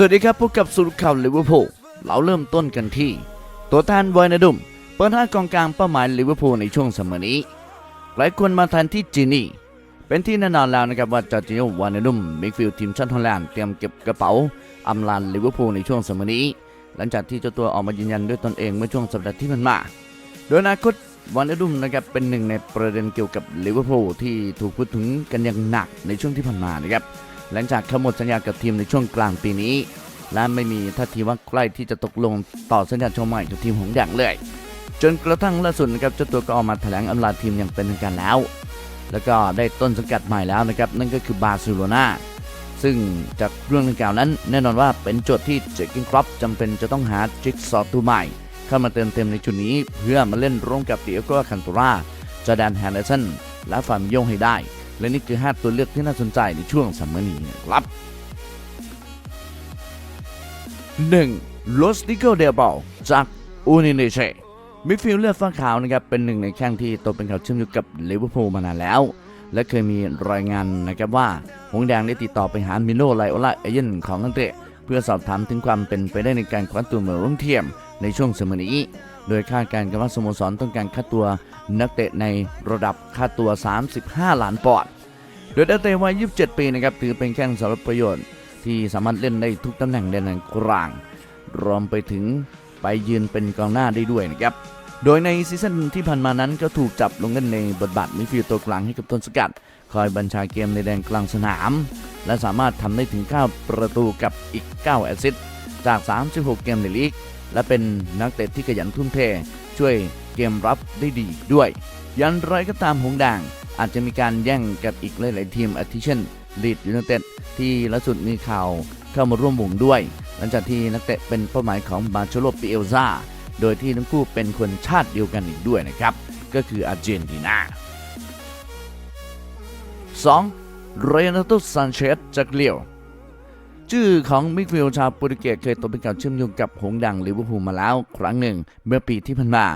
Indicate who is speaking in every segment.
Speaker 1: สวัสดีครับพบกับสุดข่าวลิเวอร์พูลเราเริ่มต้นกันที่ ตัวแทนไวนาดุมเปิดห้ากองกลางเป้าหมายลิเวอร์พูลในช่วงสมอนี้ หลายคนมาแทนที่จีนี่ เป็นที่แน่นอนแล้วนะครับว่าจอร์จิโอวานาดุมมิดฟิลทีมชาติฮอลแลนด์เตรียมเก็บกระเป๋าอำลานลิเวอร์พูลในช่วงสมอนี้ หลังจากที่เจ้าตัวออกมายืนยันด้วยตนเองเมื่อช่วงสัปดาห์ที่ผ่านมา โดยอนาคตวานาดุมนะครับเป็นหนึ่งในประเด็นเกี่ยวกับลิเวอร์พูลที่ถูกพูดถึงกันอย่างหนักในช่วงที่ผ่านมานะครับ หลังจากเขาหมดสัญญากับทีมในช่วงกลางปีนี้ และไม่มีท่าทีว่าใกล้ที่จะตกลงต่อสัญญาชมใหม่กับทีมของแดงเลย จนกระทั่งล่าสุดนะครับเจ้าตัวก็ออกมาแถลงอำลาทีมอย่างเป็นทางการแล้ว แล้วก็ได้ต้นสังกัดใหม่แล้วนะครับนั่นก็คือบาร์เซโลนาซึ่งจากเรื่องดังกล่าวนั้น แน่นอนว่าเป็นโจทย์ที่เจคกินครอปจำเป็นจะต้องหาจิ๊กซอว์ตัวใหม่ เข้ามาเติมเต็มในจุดนี้ เพื่อมาเล่นร่วมกับเดียโก้คันตุราจอแดนแฮนเดอร์สันและฟาร์มโยงให้ได้ และนี่คือ 5 ตัวเลือกที่น่าสนใจในช่วงซัมเมอร์นี้นะครับ 1. โรสติโกเดลบอลจากอูนิเนเชมิดฟิลด์เลือดฟ้าขาวนะครับเป็นหนึ่งในแข้งที่โตเป็นข่าวเชื่อมโยงกับลิเวอร์พูลมานานแล้ว และเคยมีรายงานนะครับว่าหงส์แดงได้ติดต่อไปหามิโนไลโอลาเอเยนของอังกฤษเพื่อสอบถามถึงความเป็นไปได้ในการคว้าตัวมาร่วมเทียมในช่วงเสมอนี้ โดยคาดการณ์กันว่าสโมสรต้องการค่าตัวนักเตะในระดับค่าตัว 35 ล้านปอนด์โดยนักเตะวัย 27 ปีนะครับถือเป็นแข้งสารประโยชน์ ที่สามารถเล่นได้ทุกตำแหน่งในแดนกลาง รวมไปถึงไปยืนเป็นกองหน้าได้ด้วยนะครับโดยในซีซั่นที่ผ่านมานั้นก็ถูกจับลงเล่นในบทบาทมิดฟิลด์ตัวกลางให้กับต้นสกัด คอยบัญชาเกมในแดนกลางสนาม และสามารถทำได้ถึง 9 ประตูกับอีก 9 แอสซิสต์จาก 36 เกมในลีก และเป็นนักเตะที่ขยันทุ่มเท ช่วยเกมรับได้ดีด้วย ยันไรก็ตามหงส์แดงอาจจะมีการแย่งกับอีกหลาย ๆ ทีมอาทิเช่นลีดยูไนเต็ดที่ล่าสุดมีข่าวเข้ามาร่วมวงด้วย หลังจากที่นักเตะเป็นเป้าหมายของบาโชโลปิเอลซาโดยที่ทั้งคู่เป็นคนชาติเดียวกันอีกด้วยนะครับ ก็คืออาร์เจนตินา 2. เรนัลโตซานเชสจากเลียว ชื่อของมิดฟิลชาวโปรตุเกสเคยตกเป็นข่าวเชื่อมโยงกับหงดังลิเวอร์พูลมาแล้วครั้งหนึ่ง เมื่อปีที่ผ่านมา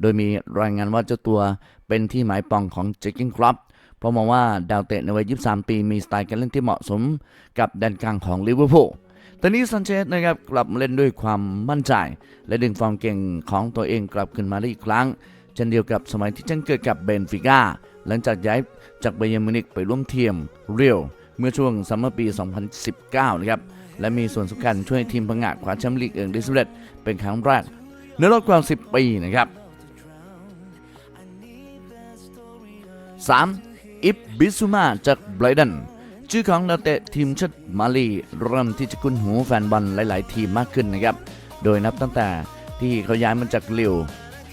Speaker 1: โดยมีรายงานว่าเจ้าตัวเป็นที่หมายปองของเจคกินครอปเพราะมองว่าดาวเตะในวัย 23 ปีมีสไตล์การเล่นที่เหมาะสมกับแดนกลางของลิเวอร์พูลตอนนี้ซันเชสนะครับกลับมาเล่นด้วยความมั่นใจ และดึงฟอร์มเก่งของตัวเองกลับขึ้นมาได้อีกครั้ง เช่นเดียวกับสมัยที่จังเกิดกับเบนฟิก้าหลังจากย้ายจากไบย์มินิกไปร่วมทีมเรียว มื่อช่วงซัมเมอร์ปี 2019 นะครับ และมีส่วนสำคัญช่วยทีมพังงาดคว้าแชมป์ลีกเอิงได้สำเร็จเป็นครั้งแรกในรอบกว่า 10 ปีนะครับ 3. อิบบิซูมาจากไบรตันชื่อของนักเตะทีมชาติมาลีเริ่มที่จะคุ้นหูแฟนบอลหลาย ๆ ทีมมากขึ้นนะครับ โดยนับตั้งแต่ที่เขาย้ายมาจากลิว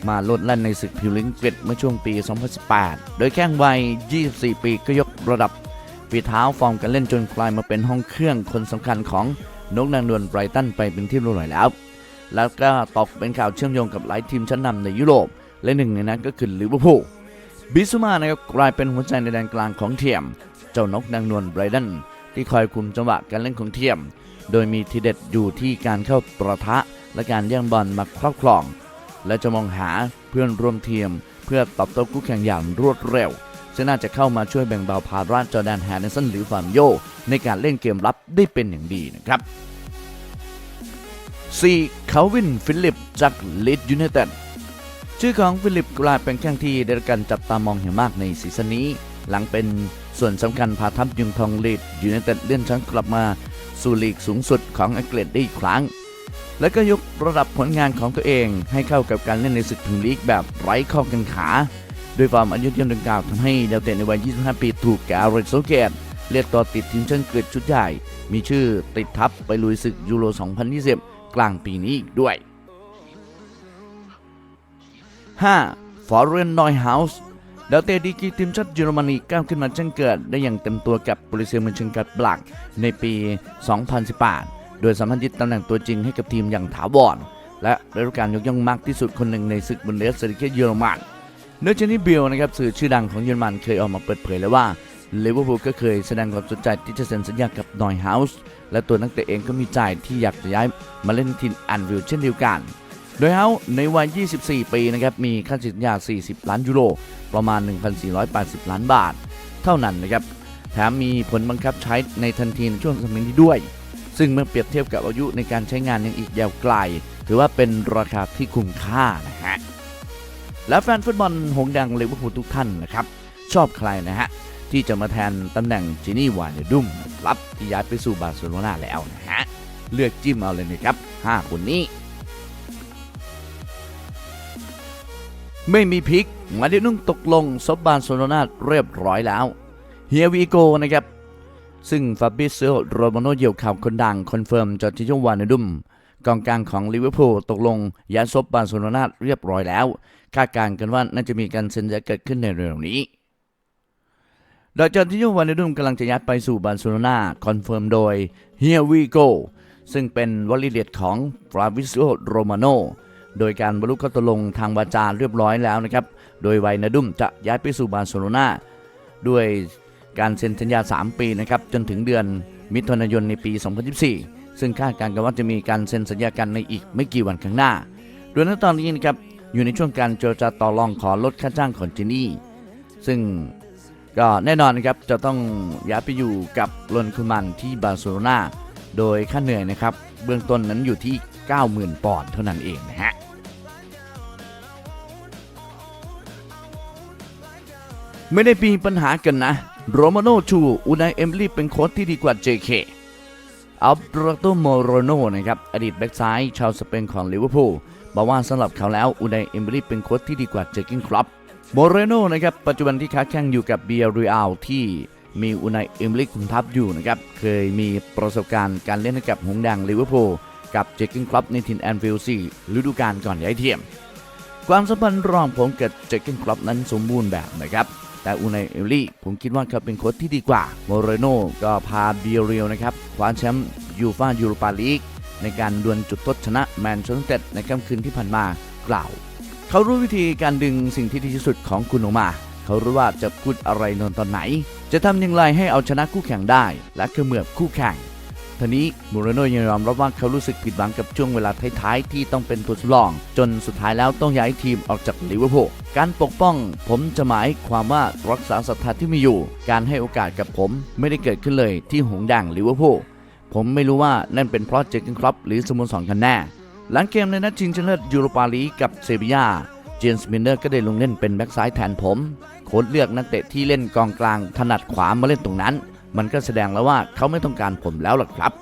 Speaker 1: มาลดแล่นในศึกพิวลิงเกรดเมื่อช่วงปี 2018 โดยแข้งวัย 24 ปีก็ยกระดับ ฝีเท้าฟอร์มการเล่นจนกลายมาเป็นห้องเครื่องคนสำคัญของนกนางนวลไบรตันไปเป็นที่รู้หน่อยแล้ว แล้วก็ตกเป็นข่าวเชื่อมโยงกับหลายทีมชั้นนำในยุโรป และหนึ่งในนั้นก็คือลิเวอร์พูลบิซูมานะครับกลายเป็นหัวใจในแดนกลางของเทียม เจ้านกนางนวลไบรดันที่คอยคุมจังหวะการเล่นของเทียม โดยมีทีเด็ดอยู่ที่การเข้าประทะและการแย่งบอลมาครอบครอง และจะมองหาเพื่อนร่วมทีม เพื่อตอบโต้คู่แข่งอย่างรวดเร็ว ซึ่งน่าจะเข้ามาช่วยแบ่งเบาภาระจอแดนแฮนเดอร์สันหรือฟาร์มโย ในการเล่นเกมรับได้เป็นอย่างดีนะครับ 4. คาวินฟิลิปจากลีดยูไนเต็ดชื่อของฟิลิปกลายเป็นแข้งที่ได้รับการจับตามองอย่างมากในซีซั่นนี้ หลังเป็นส่วนสำคัญพาทัพยุงทองลีดยูไนเต็ดเลื่อนชั้นกลับมาสู่ลีกสูงสุดของอังกฤษได้อีกครั้ง และก็ยกระดับผลงานของตัวเองให้เข้ากับการเล่นในศึกพรีเมียร์ลีกแบบไร้ข้อกังขา ด้วยความอายุเยี่ยมดังกล่าวทำให้ดาวเตะในวัย 25 ปีถูกแกเรตโซเกตเรียกตัวติดทีมชาติอังกฤษชุดใหญ่ มีชื่อติดทัพไปลุยศึกยูโร 2020 กลางปีนี้อีกด้วย 5. ฟอร์เรนนอยเฮาส์ดาวเตะดีกีทีมชาติเยอรมนีก้าวขึ้นมาแจ้งเกิด ได้อย่างเต็มตัวกับโปรเซียมันเชงกัดบลัก ในปี 2018 โดยสามารถยึดตำแหน่งตัวจริงให้กับทีมอย่างถาวรและได้รับการยกย่องมากที่สุดคนหนึ่งในศึกบุนเดสลิกาเยอรมัน เนอร์เจนี่บิลนะครับสื่อชื่อดังของเยอรมันเคยออกมาเปิดเผยแล้วว่าลิเวอร์พูลก็เคยแสดงความสนใจที่จะเซ็นสัญญากับนอยเฮาส์และตัวนักเตะเองก็มีใจที่อยากจะย้ายมาเล่นทีมอันวิลเช่นเดียวกัน โดยเฮาในวัย 24 ปีนะครับมีค่าสัญญา 40 ล้านยูโร ประมาณ 1,480 ล้านบาท เท่านั้นนะครับแถมมีผลบังคับใช้ในทันทีในช่วงสมัยนี้ด้วย ซึ่งเมื่อเปรียบเทียบกับอายุในการใช้งานยังอีกยาวไกล ถือว่าเป็นราคาที่คุ้มค่านะฮะ และแฟนฟุตบอลหงดังลิเวอร์พูลทุกท่านนะครับ ชอบใครนะฮะ ที่จะมาแทนตำแหน่งจินี่วานเนดุมรับที่ย้ายไปสู่บาร์เซโลนาแล้วนะฮะ เลือกจิ้มเอาเลยนะครับ 5 คนนี้ ไม่มีพลิกมาดินุ่งตกลงซบบาร์เซโลนาเรียบร้อยแล้วเฮียวีโกนะครับซึ่งฟาบิเซโอโรมโนเยียวข่าวคนดังคอนเฟิร์มจอร์จิโจวานเนดุม กองกลางของลิเวอร์พูลตกลงย้ายซบบาร์เซโลนาเรียบร้อยแล้ว คาดการณ์กันว่าน่าจะมีการเซ็นสัญญาเกิดขึ้นในเร็วๆนี้โดยจอร์จิโจวานเนดุมกำลังจะย้ายไปสู่บาร์เซโลนาคอนเฟิร์มโดย Here we go ซึ่งเป็นวลีเด็ดของฟราวิโอโรมาโนโดยการบรรลุข้อตกลงทางวาจาเรียบร้อยแล้วนะครับ โดยไวนาดุมจะย้ายไปสู่บาร์เซโลนาด้วยการเซ็นสัญญา 3 ปีนะครับ จนถึงเดือนมิถุนายนในปี 2024 ซึ่งคาดการณ์กันว่าจะมีการเซ็นสัญญากันในอีกไม่กี่วันข้างหน้า โดยณตอนนี้นะครับอยู่ในช่วงการเจรจาต่อรองขอลดค่าจ้างของจินี่ ซึ่งก็แน่นอนนะครับจะต้องย้ายไปอยู่กับลอนคุมันที่บาร์เซโลนาโดยค่าเหนื่อยนะครับ เบื้องต้นนั้นอยู่ที่ 90,000 ปอนด์เท่านั้นเองนะฮะไม่ได้มีปัญหากันนะ โรมาโนชู อุนายเอมลี่เป็นโค้ชที่ดีกว่า JK อัลเบรโตโมโรโนนะครับอดีตแบ็กซ้ายชาวสเปนของลิเวอร์พูลบอกว่าสำหรับเขาแล้วอุนายเอมลี่เป็นโค้ชที่ดีกว่าเจอร์กินครับโมเรโนนะครับปัจจุบันที่ค้าแข่งอยู่กับเบียร์รีอัลที่มีอุนายเอมลี่คุมทัพอยู่นะครับเคยมีประสบการณ์การเล่นให้กับหงส์แดงลิเวอร์พูลกับเจอร์กินครับในทีมแอนฟิลซีฤดูกาลก่อนย้ายทีมความสัมพันธ์ระหว่างผมกับเจอร์เกนครอปนั้นสมบูรณ์แบบนะครับแต่อูไนเอลลี่ผมคิดว่าเขาเป็นโค้ชที่ดีกว่าโมเรโนก็พาเบียร์เรียลนะครับ ว้าแชมป์ยูฟายูโรปาลีกในการดวลจุดทดชนะแมนเชสเตอร์ในค่ำคืนที่ผ่านมากล่าว เขารู้วิธีการดึงสิ่งที่ดีที่สุดของคุณออกมา เขารู้ว่าจะพูดอะไรนอนตอนไหน จะทำอย่างไรให้เอาชนะคู่แข่งได้ และเขมือบคู่แข่ง ทีนี้มูรินโญ่ยังยอมรับว่าเขารู้สึกผิดหวังกับช่วงเวลาท้ายๆ ที่ต้องเป็นตัวสำรอง จนสุดท้ายแล้วต้องย้ายทีมออกจากลิเวอร์พูลการปกป้อง ผมจะหมายความว่ารักษาศรัทธาที่มีอยู่ การให้โอกาสกับผมไม่ได้เกิดขึ้นเลยที่หงส์แดงลิเวอร์พูลผมไม่รู้ว่านั่นเป็นเพราะเจอร์เกนครอปหรือสโมสรกันแน่หลังเกมในนัดชิงชนะเลิศยูโรปาลีกกับเซบียาเจนส์มินเนอร์ก็ได้ลงเล่นเป็นแบ็กซ้ายแทนผม โค้ชเลือกนักเตะที่เล่นกองกลางถนัดขวามาเล่นตรงนั้น มันก็แสดงแล้วว่าเขาไม่ต้องการผมแล้วล่ะครับ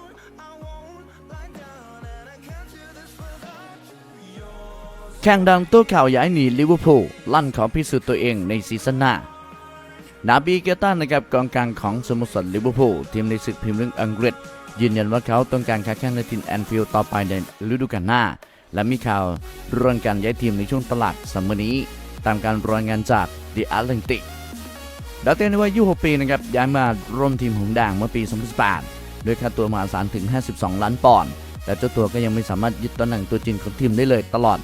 Speaker 1: แข่งดังตัวข่าวย้ายหนีลิเวอร์พูลลั่นขอพิสูจน์ตัวเองในซีซั่นหน้า นาบีเกตันนะครับกองกลางของสโมสรลิเวอร์พูลทีมในศึกพรีเมียร์ลีกอังกฤษ ยืนยันว่าเขาต้องการค้าแข่งในทีมแอนฟิลด์ต่อไปในฤดูกาลหน้า และมีข่าวเรื่องการย้ายทีมในช่วงตลาดซัมมอร์นี้ ตามการรายงานจาก The Atlantic ดาวเตนในวัยอายุ6ปีนะครับย้ายมาร่วมทีมหงส์แดงเมื่อปี 2018ด้วยค่าตัวมหาศาลถึง 52 ล้านปอนด์แต่เจ้าตัวก็ยังไม่สามารถยึดตำแหน่งตัวจริงของทีมได้เลยตลอด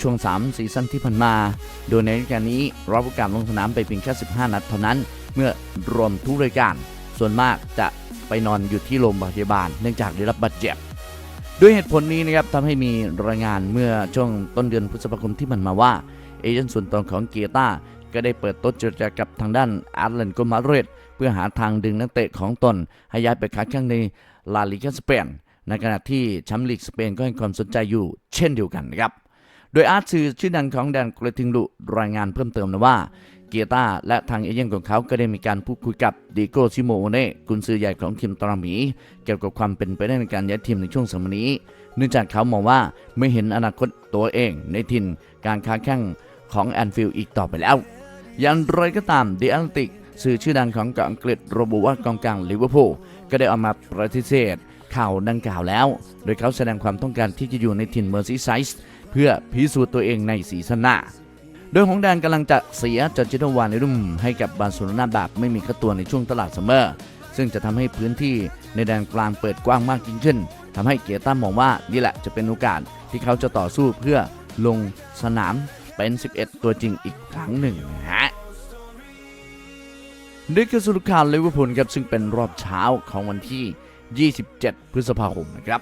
Speaker 1: ช่วง 3 ซีซั่นที่ผ่านมา โดยในรายการนี้รับโอกาสลงสนามไปเพียงแค่ 15 นัดเท่านั้น เมื่อรวมทุกรายการ ส่วนมากจะไปนอนอยู่ที่โรงพยาบาล เนื่องจากได้รับบาดเจ็บ ด้วยเหตุผลนี้นะครับทำให้มีรายงานเมื่อช่วงต้นเดือนพฤษภาคมที่ผ่านมาว่า เอเจนต์ส่วนตัวของเกียต้า ก็ได้เปิดโต๊ะเจรจากับทางด้านอาร์เลนโกมาเรตเพื่อหาทางดึงนักเตะของตน ให้ย้ายไปค้าแข่งในลาลิกาสเปนในขณะที่แชมป์ลีกสเปนก็ให้ความสนใจอยู่เช่นเดียวกันนะครับ โดยอาร์ตสื่อชื่อดังของแดนกระทิงดุรายงานเพิ่มเติมนะว่าเกียต้าและทางเอเย่นของเขาก็ได้มีการพูดคุยกับดิโก้ซิโมเน่กุนซือใหญ่ของทีมตราหมี เกี่ยวกับความเป็นไปได้ในการย้ายทีมในช่วงสมัยนี้ เนื่องจากเขามองว่าไม่เห็นอนาคตตัวเองในทินการค้าแข่งของแอนฟิลด์อีกต่อไปแล้ว อย่างไรก็ตามเดอัลติกสื่อชื่อดังของอังกฤษระบุว่ากองกลางลิเวอร์พูลก็ได้ออกมาปฏิเสธข่าวดังกล่าวแล้ว โดยเขาแสดงความต้องการที่จะอยู่ในถิ่นเมอร์ซีไซส์เพื่อพิสูจน์ตัวเองในสีซันาโดยหงแดงกำลังจะเสียจอร์จิโนวานในรุ่มให้กับบาร์เซโลนาแบบไม่มีค่าตัวในช่วงตลาดซัมเมอร์ ซึ่งจะทำให้พื้นที่ในแดนกลางเปิดกว้างมากยิ่งขึ้นทำให้เกียร์ตั้มมองว่านี่แหละจะเป็นโอกาสที่เขาจะต่อสู้เพื่อลงสนามเป็น 11 ตัวจริงอีกครั้งหนึ่งนะฮะ นี่คือสรุดข่าวลิเวอร์พูลครับซึ่งเป็นรอบเช้าของวันที่ 27 พฤษภาคมนะครับ